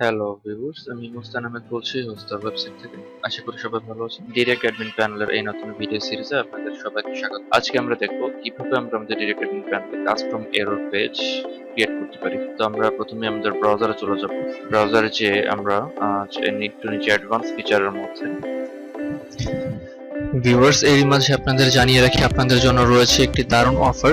Hello viewers আমি মুস্তান আহমেদ বলছি হোস্টার website থেকে। আশা করি সবাই ভালো আছেন। ডিরেক্ট অ্যাডমিন প্যানেলের এই নতুন ভিডিও সিরিজে আপনাদের সবাইকে স্বাগত। আজকে আমরা দেখব কীভাবে আমরা আমাদের ডিরেক্ট অ্যাডমিন প্যানেলে কাস্টম এরর পেজ ক্রিয়েট করতে পারি। তো আমরা প্রথমে আমাদের ব্রাউজারে চলে যাব। ব্রাউজারে যে আমরা একটু নিচে অ্যাডভান্স ফিচারের মধ্যে। ভিউয়ার্স এর মাঝে আপনাদের জানিয়ে রাখি, আপনাদের জন্য রয়েছে একটি দারুণ অফার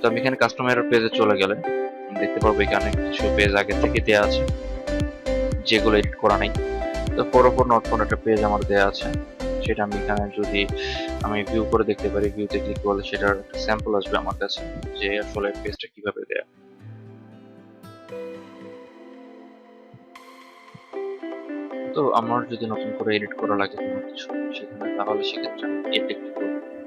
তো আমি এখানে কাস্টম এরর পেজে চলে গেলে। দেখতে পাবো এখানে কিছু পেজ আগে থেকে দেওয়া আছে, যেগুলো এডিট করা নেই। তো ফোর ফোর নট ফোর একটা পেজ আমার দেওয়া আছে। সেটা আমি এখানে যদি আমি ভিউ করে দেখতে পারি ভিউতে ক্লিক করলে সেটার একটা স্যাম্পল আসবে আমার কাছে, যে আসলে পেজটা কীভাবে দেয়া। তো আমার যদি নতুন করে এডিট করা লাগে কোনো কিছু সেখানে, তাহলে সেক্ষেত্রে আমি এডিট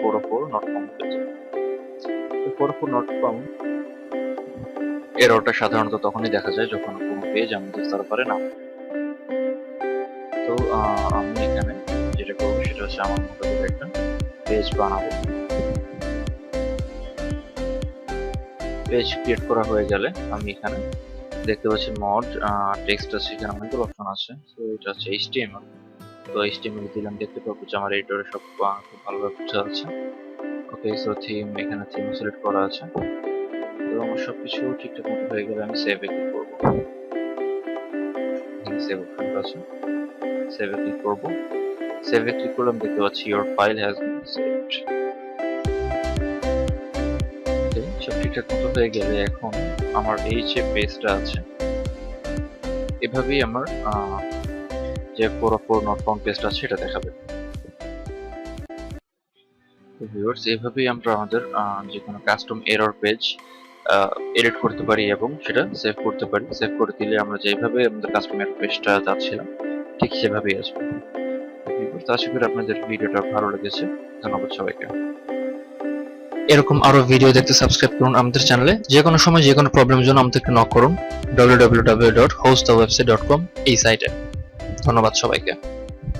করব ফোর নট ফোর পেজে ফাউন্ড এররটা সাধারণত তখনই দেখা যায় যখন কোনো পেজ আমাদের সার্ভারে না তো আমি এখানে যেটা করব সেটা হচ্ছে আমার মতো একটা পেজ বানাবো। পেজ ক্রিয়েট করা হয়ে গেলে আমি এখানে দেখতে পাচ্ছি মড টেক্সট আছে, এখানে অনেকগুলো অপশন আছে। তো, এটা হচ্ছে এইচটিএমএল তো এইচটিএমএল দিলাম, দেখতে পাবো যে আমার এডিটরে সব খুব ভালোভাবে যাচ্ছে ওকে সো থিম এখানে থিম সিলেক্ট করা আছে। এবং আমার সবকিছু ঠিকঠাক মতো হয়ে গেলে আমি সেভে ক্লিক করব। সেভ অপশনটা আছে। সেভে ক্লিক করব। সেভে ক্লিক করলে আমি দেখতে পাচ্ছি your file has been saved সব ঠিকঠাক মতো হয়ে গেলে এখন আমার এই যে পেজটা আছে, এভাবেই আমার যে ফোর ফোর নট পেজটা আছে, সেটা দেখাবে। তো ভিউয়ার্স এইভাবেই আমরা আমাদের যে কোনো কাস্টম এরর পেজ এডিট করতে পারি এবং সেটা সেভ করতে পারি। সেভ করে দিলে আমরা যেভাবে আমাদের কাস্টম এরর পেজটা যাচ্ছিলাম ঠিক সেভাবেই আসবে। Viewers, আশা করি আপনাদের ভিডিওটা ভালো লেগেছে। ধন্যবাদ সবাইকে। এরকম আরও ভিডিও দেখতে সাবস্ক্রাইব করুন আমাদের চ্যানেলে যে কোনো সময় যে কোনো প্রবলেমের জন্য আমাদেরকে নক করুন। www.hostthewebsite.com এই সাইটে ধন্যবাদ সবাইকে।